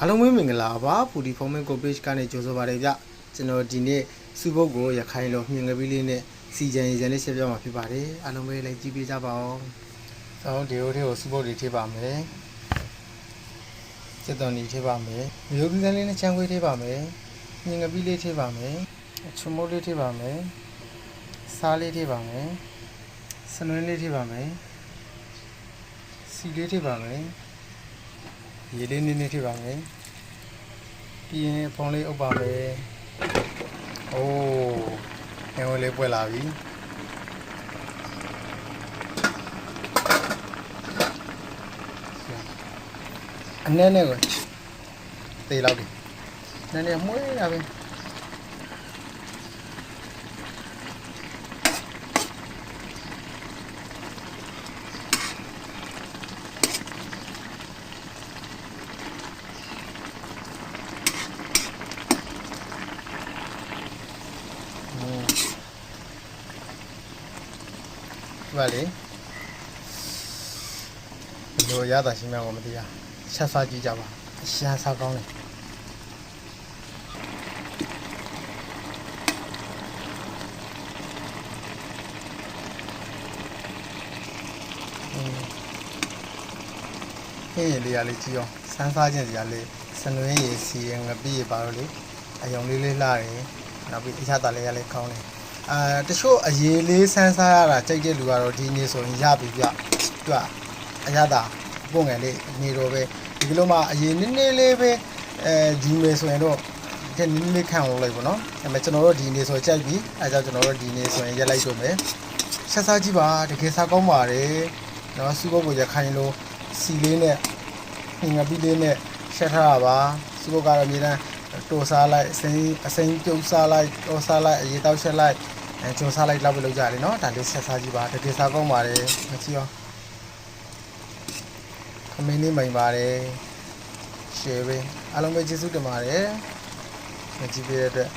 အားလုံးပဲမင်္ဂလာပါပူဒီဖုန်းမင်းကို page ကနေကြိုဆိုပါရစေဗျကျွန်တော်ဒီနေ့စုပုတ်ကိုရခိုင်လိုမြင်ငပီးလေးနဲ့စီကြံရည်ကြံလေးရှင်းပြမှာဖြစ်ပါတယ်အားလုံးပဲလိုက်ကြည့်ပေးကြပါဦးဆောင်းဒီဟိုတွေကိုစုပုတ်တွေထိပါမယ်စစ်တော်နေထိပါမယ်မျိုးကီးကလေးနဲ့ချမ်းခွေးထိပါမယ်မြင်ငပီးလေးထိပါမယ်ချွမိုးလေးထိပါမယ်စားလေးထိပါမယ်စနွင်းလေးထိပါမယ်စီလေးထိပါမယ်ရေလေးနည်းနည်းထိပါမယ် ပြီးရင်ဖုန်းလေးအုပ်ပါမယ်။အိုးငွေလေးပွက်လာပြီ။အနဲ့နဲ့ကိုသေလောက်ပြီ။နည်းနည်းမွေးတာပဲ။ ဒီပါလေဘယ်လိုရတာရှင်းမှန်းကိုမသိရ။ချက်စားကြည့်ကြပါ။အရှာစားကောင်းတယ်ဟင်းရည်လေးရလေးကြည့်အောင်စမ်းစားခြင်းစရာလေးစနွင်းရည်စီရင်ငပိရပါတော့လေအယုံလေးလေးလှတယ် နောက်ပြီးအခြားတာလေးရလေးကောင်းတယ်အာတချို့အရေးလေးစမ်းစားရတာကြိုက်တဲ့လူကတော့ဒီနေ့ဆိုရင်ရပြီပြသူကအရသာပုံငယ်လေးနေတော့ပဲဒီကလိုမှအရေးနည်းနည်းလေးပဲအဲဂျူမယ်ဆိုရင်တော့ဒီနည်းနည်းလေးခံလို့လိုက်ပေါ့နော်ဒါပေမဲ့ကျွန်တော်တို့ဒီနေ့ဆိုကြိုက်ပြီအဲဒါကြောင့်ကျွန်တော်တို့ဒီနေ့ဆိုရင်ရက်လိုက်တော့မယ်ဆက်စားကြည့်ပါတကယ်စားကောင်းပါတယ်နော်စုပုတ်ကိုရခိုင်လို့စီလေးနဲ့ငါပြီးလေးနဲ့ရှက်ထားတာပါစုပုတ်ကတော့အမြဲတမ်း တိုစားလိုက်အစိမ်းအစိမ်းပြုတ်စားလိုက်တိုစားလိုက်အရေးတောက်ရှက်လိုက်အဲဂျုံစားလိုက်လောက်ပဲလုပ်ကြတယ်နော်ဒါလေးဆက်စားကြည့်ပါတကယ်စားကောင်းပါတယ်မကြည့်အောင်ခမင်းလေးမိန်ပါတယ်ရှယ်ပဲအားလုံးပဲကျေးဇူးတင်ပါတယ်မကြည့်ပြတဲ့အတွက်